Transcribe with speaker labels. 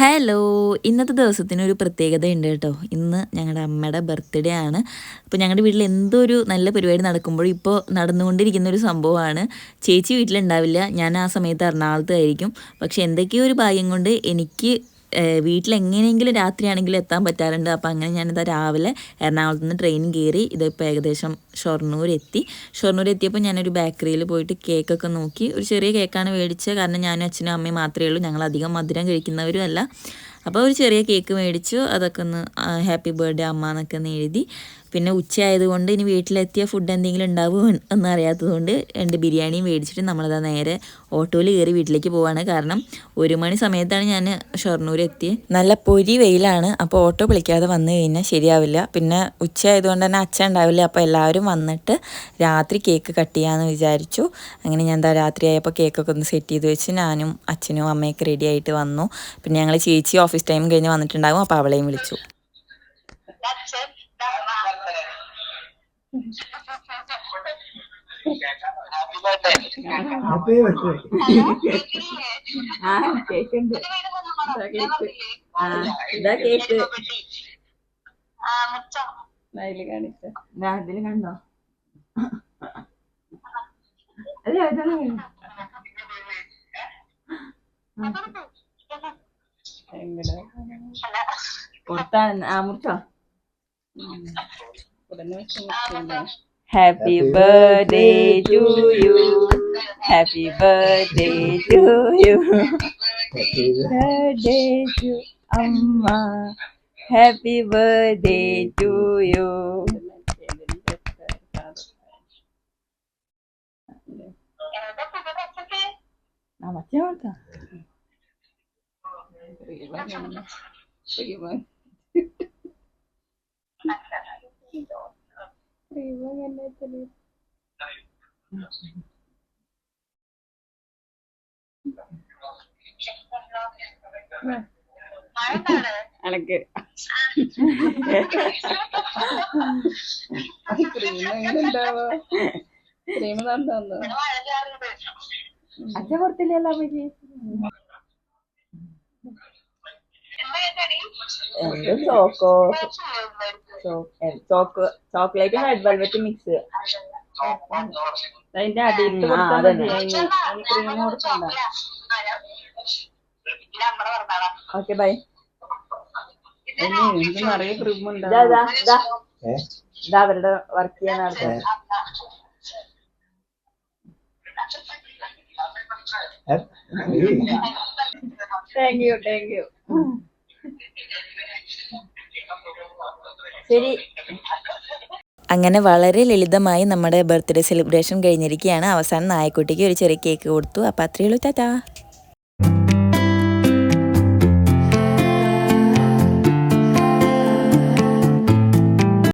Speaker 1: Hello ഇന്നത്തെ ദിവസത്തിന് ഒരു പ്രത്യേകത ഉണ്ട് കേട്ടോ. ഇന്ന് ഞങ്ങളുടെ അമ്മയുടെ ബർത്ത്ഡേ ആണ്. അപ്പോൾ ഞങ്ങളുടെ വീട്ടിൽ എന്തൊരു നല്ല പരിപാടി നടക്കുമ്പോഴും ഇപ്പോൾ നടന്നുകൊണ്ടിരിക്കുന്ന ഒരു സംഭവമാണ്. ചേച്ചി വീട്ടിലുണ്ടാവില്ല. ഞാൻ ആ സമയത്ത് എറണാകുളത്തായിരിക്കും. പക്ഷേ എന്തൊക്കെയോ ഒരു ഭാഗ്യം കൊണ്ട് എനിക്ക് വീട്ടിൽ എങ്ങനെയെങ്കിലും രാത്രിയാണെങ്കിലും എത്താൻ പറ്റാറുണ്ട്. അപ്പോൾ അങ്ങനെ ഞാനിതാ രാവിലെ എറണാകുളത്ത് നിന്ന് ട്രെയിൻ കയറി ഇതിപ്പോൾ ഏകദേശം ഷൊർണൂർ എത്തി ഷൊർണൂർ എത്തിയപ്പോൾ ഞാനൊരു ബേക്കറിയിൽ പോയിട്ട് കേക്കൊക്കെ നോക്കി. ഒരു ചെറിയ കേക്കാണ് മേടിച്ചത്. കാരണം ഞാനും അച്ഛനും അമ്മയും മാത്രമേ ഉള്ളൂ. ഞങ്ങൾ അധികം മധുരം കഴിക്കുന്നവരും അല്ല. അപ്പോൾ ഒരു ചെറിയ കേക്ക് മേടിച്ചു. അതൊക്കെ ഒന്ന് ഹാപ്പി ബർത്ത്ഡേ അമ്മ എന്നൊക്കെ ഒന്ന് എഴുതി. പിന്നെ ഉച്ചയായതുകൊണ്ട് ഇനി വീട്ടിലെത്തിയ ഫുഡ് എന്തെങ്കിലും ഉണ്ടാവും എന്ന് അറിയാത്തതുകൊണ്ട് രണ്ട് ബിരിയാണിയും മേടിച്ചിട്ട് നമ്മളത് നേരെ ഓട്ടോയിൽ കയറി വീട്ടിലേക്ക് പോവാണ്. കാരണം ഒരു മണി സമയത്താണ് ഞാൻ ഷൊർണൂർ എത്തിയത് നല്ല പൊരി വെയിലാണ്. അപ്പോൾ ഓട്ടോ വിളിക്കാതെ വന്നു കഴിഞ്ഞാൽ ശരിയാവില്ല. പിന്നെ ഉച്ചയായതുകൊണ്ട് തന്നെ അച്ഛൻ ഉണ്ടാവില്ല. അപ്പോൾ എല്ലാവരും വന്നിട്ട് രാത്രി കേക്ക് കട്ട് ചെയ്യാമെന്ന് വിചാരിച്ചു. അങ്ങനെ ഞാൻ എന്താ രാത്രി ആയപ്പോൾ കേക്കൊക്കെ ഒന്ന് സെറ്റ് ചെയ്ത് വെച്ച് ഞാനും അച്ഛനും അമ്മയൊക്കെ റെഡി ആയിട്ട് വന്നു. പിന്നെ ഞങ്ങൾ ചേച്ചി ഓഫീസ് ടൈം കഴിഞ്ഞ് വന്നിട്ടുണ്ടാകും അപ്പോൾ അവളെയും വിളിച്ചു
Speaker 2: അതിൽ
Speaker 1: ആ കേക്ക് ഉണ്ട് കേക്ക് ആ ഇതാ കേക്ക് അതിൽ കാണിച്ച അതിൽ കണ്ടോ അല്ല ഇതാണ് എങ്ങടെ പുറത്താണ് ആ മുറിച്ചോ happy birthday to you happy to you അച്ഛൻ കൊടുത്തില്ലല്ലോ അമ്മയ്ക്ക് എന്ത് ചോക്കോ? ചോക്ക് ചോക്ലേറ്റും റെഡ് വെൽവെറ്റ് മിക്സ്. അതിന്റെ അടിയിൽ ക്രീം കൊടുക്കണ്ട. Okay bye.
Speaker 3: നിറയെ ക്രീം
Speaker 2: ഉണ്ട്
Speaker 1: ഇതാ അവരുടെ വർക്ക് ചെയ്യാൻ ആൾക്കാർ താങ്ക് യു താങ്ക് യു ശരി. അങ്ങനെ വളരെ ലളിതമായി നമ്മുടെ ബർത്ത്ഡേ സെലിബ്രേഷൻ കഴിഞ്ഞിരിക്കുകയാണ്. അവസാനം നായക്കുട്ടിക്ക് ഒരു ചെറിയ കേക്ക് കൊടുത്തു. അപ്പോൾ അത്രയേ ഉള്ളൂ. ടാറ്റാ.